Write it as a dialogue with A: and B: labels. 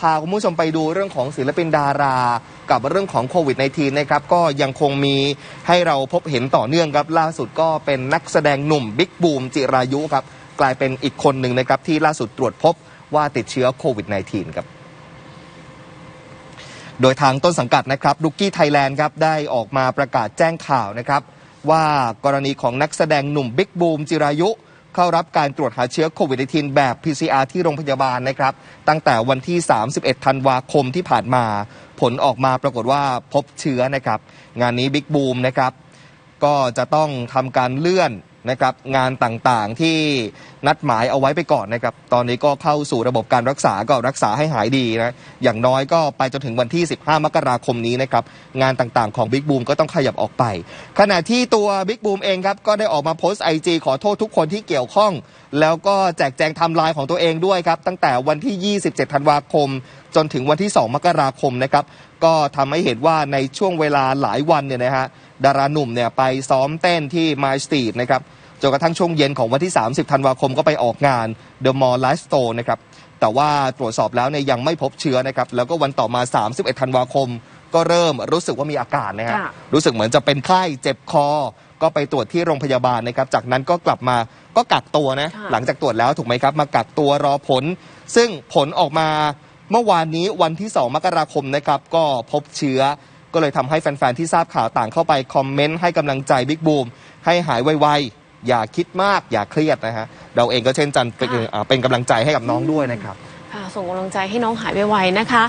A: พาคุณผู้ชมไปดูเรื่องของศิลปินดารา กับเรื่องของโควิด -19 นะครับก็ยังคงมีให้เราพบเห็นต่อเนื่องครับ ล่าสุดก็เป็นนักแสดงหนุ่มบิ๊กบูมจิรายุครับ กลายเป็นอีกคนหนึ่งนะครับ ที่ล่าสุดตรวจพบว่าติดเชื้อโควิด -19 ครับโดยทางต้นสังกัดนะครับดุกกี้ไทยแลนด์ครับได้ออกมาประกาศแจ้งข่าวนะครับ ว่ากรณีของนักแสดงหนุ่มบิ๊กบูมจิรายุ เข้ารับการตรวจหาเชื้อโควิด -19 แบบ PCR ที่โรงพยาบาลนะครับ ตั้งแต่วันที่ 31 ธันวาคมที่ผ่านมา ผลออกมาปรากฏว่าพบเชื้อนะครับ งานนี้บิ๊กบูมนะครับ ก็จะต้องทำการเลื่อน นะครับงานต่างๆที่นัดหมายเอาไว้ไปก่อนนะครับ ตอนนี้ก็เข้าสู่ระบบการรักษาก็รักษาให้หายดีนะอย่างน้อยก็ไปจนถึงวันที่ 15 มกราคมนี้นะครับ งานต่างๆของบิ๊กบูมก็ต้องขยับออกไป ขณะที่ตัวบิ๊กบูมเองครับ ก็ได้ออกมาโพสต์ไอจขอโทษทุกคนที่เกี่ยวข้อง แล้วก็แจกแจงไทม์ไลน์ของตัวเองด้วยครับ ตั้งแต่วันที่ 27 ธันวาคมจนถึงวันที่ 2 มกราคมนะครับ ก็ทำให้เห็นว่าในช่วงเวลาหลายวันเนี่ยนะฮะดาราหนุ่มเนี่ยไปซ้อมเต้นที่มาสตีดนะครับจนกระทั่งช่วงเย็นของวันที่ 30 ธันวาคมก็ไปออกงาน The Mall Life Store นะครับ แต่ว่าตรวจสอบแล้วเนี่ยยังไม่พบเชื้อนะครับ แล้วก็วันต่อมา 31 ธันวาคม ก็เริ่มรู้สึกว่ามีอาการนะฮะ
B: ค่ะ
A: รู้สึกเหมือนจะเป็นไข้เจ็บคอ ก็ไปตรวจที่โรงพยาบาลนะครับ จากนั้นก็กลับมาก็กักตัวนะ
B: ค่ะ
A: หลังจากตรวจแล้วถูกไหมครับ มากักตัวรอผล ซึ่งผลออกมา เมื่อวานนี้วันที่ 2 มกราคมนะครับก็พบเชื้อ ก็เลยทำให้แฟนๆ ที่ทราบข่าวต่างเข้าไปคอมเมนต์ให้กำลังใจบิ๊กบูมให้หายไวๆ อย่าคิดมากอย่าเครียดนะฮะ เราเองก็เช่นกันเป็น
B: ค่ะ
A: อ่าเป็นกำลังใจให้กับน้องด้วยนะครับ
B: ค่ะส่งกำลังใจให้น้องหายไวๆนะคะ